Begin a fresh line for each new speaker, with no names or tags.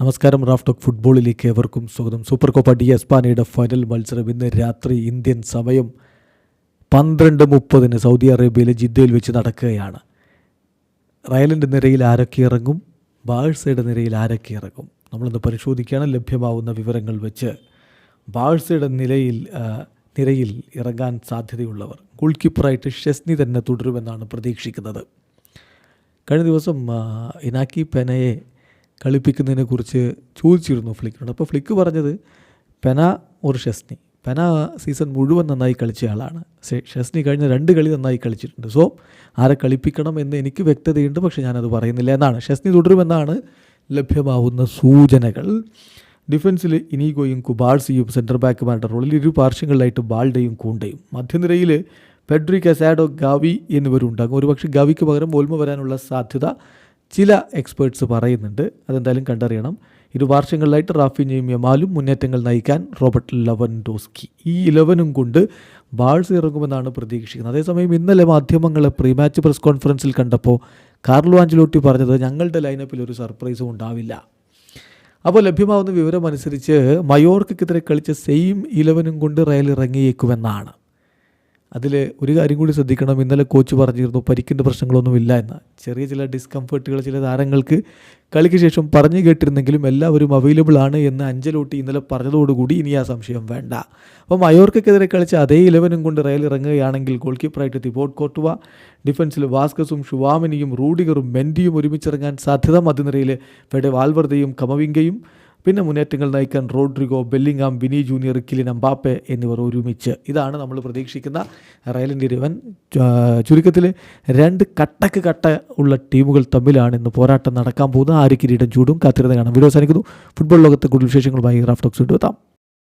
നമസ്കാരം റാഫ്റ്റോക്ക് ഫുട്ബോളിലേക്ക് ഏവർക്കും സ്വാഗതം. സൂപ്പർ കോപ്പ ഡി എസ്പാനയുടെ ഫൈനൽ മത്സരം ഇന്ന് രാത്രി ഇന്ത്യൻ സമയം പന്ത്രണ്ട് മുപ്പതിന് സൗദി അറേബ്യയിലെ ജിദ്ദയിൽ വെച്ച് നടക്കുകയാണ്. റയലിന്റെ നിരയിൽ ആരൊക്കെ ഇറങ്ങും? ബാഴ്സയുടെ നിരയിൽ ആരൊക്കെ ഇറങ്ങും? നമ്മളിന്ന് പരിശോധിക്കുകയാണ്. ലഭ്യമാവുന്ന വിവരങ്ങൾ വെച്ച് ബാഴ്സയുടെ നിലയിൽ നിരയിൽ ഇറങ്ങാൻ സാധ്യതയുള്ളവർ. ഗോൾ കീപ്പറായിട്ട് ഷെസ്നി തന്നെ തുടരുമെന്നാണ് പ്രതീക്ഷിക്കുന്നത്. കഴിഞ്ഞ ദിവസം ഇനാക്കി പെനയെ കളിപ്പിക്കുന്നതിനെക്കുറിച്ച് ചോദിച്ചിരുന്നു ഫ്ലിക്കിനോട് അപ്പോൾ ഫ്ലിക്ക് പറഞ്ഞത് പെന ഒരു ഷെസ്നി. പെന സീസൺ മുഴുവൻ നന്നായി കളിച്ച ആളാണ്. ഷെസ്നി കഴിഞ്ഞ രണ്ട് കളി നന്നായി കളിച്ചിട്ടുണ്ട്. സോ ആരെ കളിപ്പിക്കണം എന്ന് എനിക്ക് വ്യക്തതയുണ്ട്. പക്ഷേ ഞാനത് പറയുന്നില്ല എന്നാണ്. ഷെസ്നി തുടരുമെന്നാണ് ലഭ്യമാവുന്ന സൂചനകൾ. ഡിഫൻസിൽ ഇനീഗോയും കുബാഴ്സിയും സെന്റർ ബാക്കുമാരുടെ റോളിൽ ഇരു പാർശ്വങ്ങളിലായിട്ട് ബാൾഡയും കൂണ്ടയും. മധ്യനിരയിൽ പെഡ്രി കസാഡോ ഗാവി എന്നിവരുണ്ടാകും ഒരുപക്ഷെ ഗാവിക്ക് പകരം ഓൽമ വരാനുള്ള സാധ്യത ചില എക്സ്പേർട്സ് പറയുന്നുണ്ട്. അതെന്തായാലും കണ്ടറിയണം. ഇരു വർഷങ്ങളിലായിട്ട് റാഫിഞ്ഞയും യമാലും മുന്നേറ്റങ്ങൾ നയിക്കാൻ റോബർട്ട് ലവൻഡോസ്കി. ഈ ഇലവനും കൊണ്ട് ബാൾസ് ഇറങ്ങുമെന്നാണ് പ്രതീക്ഷിക്കുന്നത്. അതേസമയം ഇന്നലെ മാധ്യമങ്ങളെ പ്രീ മാച്ച് പ്രസ് കോൺഫറൻസിൽ കണ്ടപ്പോൾ കാർലോ ആഞ്ചലോട്ടി പറഞ്ഞത് ഞങ്ങളുടെ ലൈനപ്പിൽ ഒരു സർപ്രൈസും ഉണ്ടാവില്ല. അപ്പോൾ ലഭ്യമാവുന്ന വിവരമനുസരിച്ച് മയോർക്കെതിരെ കളിച്ച സെയിം ഇലവനും കൊണ്ട് റയൽ ഇറങ്ങിയേക്കുമെന്നാണ്. അതിൽ ഒരു കാര്യം കൂടി ശ്രദ്ധിക്കണം. ഇന്നലെ കോച്ച് പറഞ്ഞിരുന്നു പരിക്കിന്റെ പ്രശ്നങ്ങളൊന്നുമില്ല എന്ന്. ചെറിയ ചില ഡിസ്കംഫർട്ടുകൾ ചില താരങ്ങൾക്ക് കളിക്ക് ശേഷം പറഞ്ഞു കേട്ടിരുന്നെങ്കിലും എല്ലാവരും അവൈലബിൾ ആണ് എന്ന് അഞ്ചലോട്ടി ഇന്നലെ പറഞ്ഞതോടുകൂടി ഇനി ആ സംശയം വേണ്ട. അപ്പോൾ മയോർക്കെതിരെ കളിച്ച അതേ ഇലവനും കൊണ്ട് റയൽ ഇറങ്ങുകയാണെങ്കിൽ ഗോൾ കീപ്പറായിട്ട് തിബോട്ട് കോട്ടുവ ഡിഫൻസിൽ വാസ്കസും ഷുവാമിനിയും റൂഡിഗറും മെൻഡിയും ഒരുമിച്ചിറങ്ങാൻ സാധ്യത മധ്യനിരയിൽ ഫെഡെ വാൽവർദയും കമവിങ്കയും പിന്നെ മുന്നേറ്റങ്ങൾ നയിക്കാൻ Rodrygo Bellingham Vini Junior Kylian Mbappe എന്നിവർ ഒരുമിച്ച്. ഇതാണ് നമ്മൾ പ്രതീക്ഷിക്കുന്ന റയലിന്റെ ഇരുവൻ ചുരുക്കത്തിൽ രണ്ട് കട്ടക്ക് കട്ട ഉള്ള ടീമുകൾ തമ്മിലാണ് ഇന്ന് പോരാട്ടം നടക്കാൻ പോകുന്നത്. ആര് കിരീടം ചൂടും കാത്തിരുന്ന് കാണാം. വീഡിയോ അവസാനിക്കുന്നു. ഫുട്ബോൾ ലോകത്തെ കൂടുതൽ വിശേഷങ്ങളുമായി റാഫ്റ്റോക്സ് എത്താം.